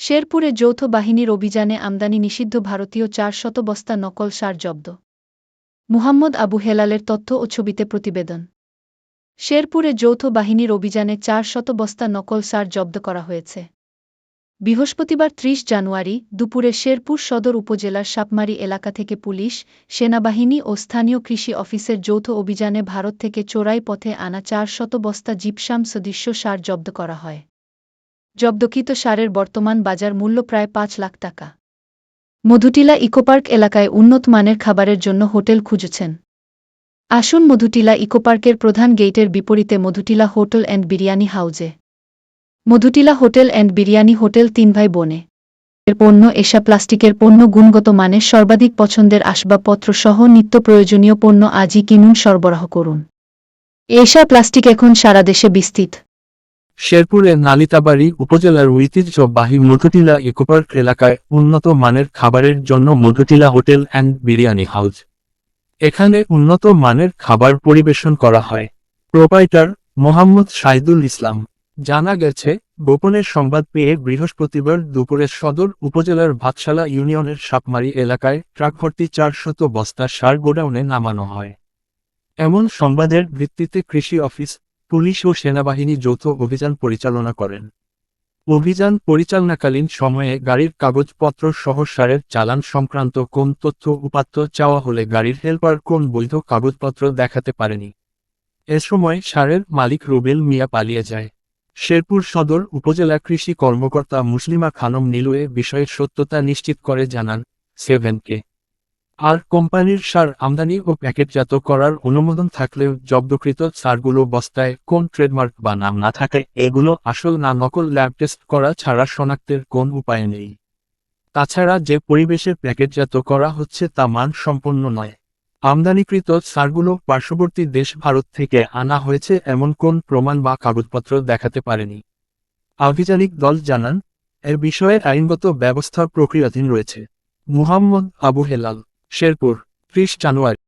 শেরপুরে যৌথ বাহিনীর অভিযানে আমদানি নিষিদ্ধ ভারতীয় চার শত বস্তা নকল সার জব্দ। মুহাম্মদ আবু হেলালের তথ্য ও ছবিতে প্রতিবেদন। শেরপুরে যৌথ বাহিনীর অভিযানে চার শত বস্তা নকল সার জব্দ করা হয়েছে। বৃহস্পতিবার ত্রিশ জানুয়ারি দুপুরে শেরপুর সদর উপজেলার সাপমারি এলাকা থেকে পুলিশ, সেনাবাহিনী ও স্থানীয় কৃষি অফিসের যৌথ অভিযানে ভারত থেকে চোরাই পথে আনা চার শত বস্তা জিপসাম সদৃশ্য সার জব্দ করা হয়। জব্দকৃত সারের বর্তমান বাজার মূল্য প্রায় পাঁচ লাখ টাকা। মধুটিলা ইকোপার্ক এলাকায় উন্নত মানের খাবারের জন্য হোটেল খুঁজছেন। আসুন মধুটিলা ইকোপার্কের প্রধান গেইটের বিপরীতে মধুটিলা হোটেল অ্যান্ড বিরিয়ানি হাউজে। Madhutila hotel and biryani hotel তিন ভাই বোনে। এর পণ্য এশা প্লাস্টিকের পণ্য গুণগত মানের সর্বাধিক পছন্দের আসবাবপত্র সহ নিত্য প্রয়োজনীয় পণ্য আজই কিনুন সরবরাহ করুন। এশা প্লাস্টিক এখন সারা দেশে বিস্তৃত। শেরপুরের নালিতাবাড়ি উপজেলার ঐতিহ্যবাহী মধুটিলা ইকোপার্ক এলাকায় উন্নত মানের খাবারের জন্য Madhutila hotel and biryani house. এখানে উন্নত মানের খাবার পরিবেশন করা হয়। প্রোপাইটার মোহাম্মদ শাহিদুল ইসলাম জানা গেছে গোপনের সংবাদ পেয়ে বৃহস্পতিবার দুপুরে সদর উপজেলার ভাতশালা ইউনিয়নের সাপমারি এলাকায় ট্রাক ভর্তি চারশত বস্তা সার গোডাউনে নামানো হয়। এমন সংবাদের ভিত্তিতে কৃষি অফিস পুলিশ ও সেনাবাহিনী যৌথ অভিযান পরিচালনা করেন। অভিযান পরিচালনাকালীন সময়ে গাড়ির কাগজপত্র সহ সারের চালান সংক্রান্ত কোন তথ্য উপাত্ত চাওয়া হলে গাড়ির হেল্পার কোন বৈধ কাগজপত্র দেখাতে পারেনি। এ সময় সারের মালিক রুবেল মিয়া পালিয়ে যায়। শেরপুর সদর উপজেলা কৃষি কর্মকর্তা মুসলিমা খানম নীলুয়ে বিষয়ের সত্যতা নিশ্চিত করে জানান সেভেনকে। আর কোম্পানির সার আমদানি ও প্যাকেটজাত করার অনুমোদন থাকলেও জব্দকৃত সারগুলো বস্তায় কোন ট্রেডমার্ক বা নাম না থাকে, এগুলো আসল না নকল ল্যাব টেস্ট করা ছাড়া শনাক্তের কোন উপায় নেই। তাছাড়া যে পরিবেশে প্যাকেটজাত করা হচ্ছে তা মান সম্পন্ন নয়। আমদানিকৃত সারগুলো পার্শ্ববর্তী দেশ ভারত থেকে আনা হয়েছে এমন কোন প্রমাণ বা কাগজপত্র দেখাতে পারেনি। আভিযানিক দল জানান এর বিষয়ে আইনগত ব্যবস্থা প্রক্রিয়াধীন রয়েছে। মুহাম্মদ আবু হেলাল শেরপুর ত্রিশ জানুয়ারি।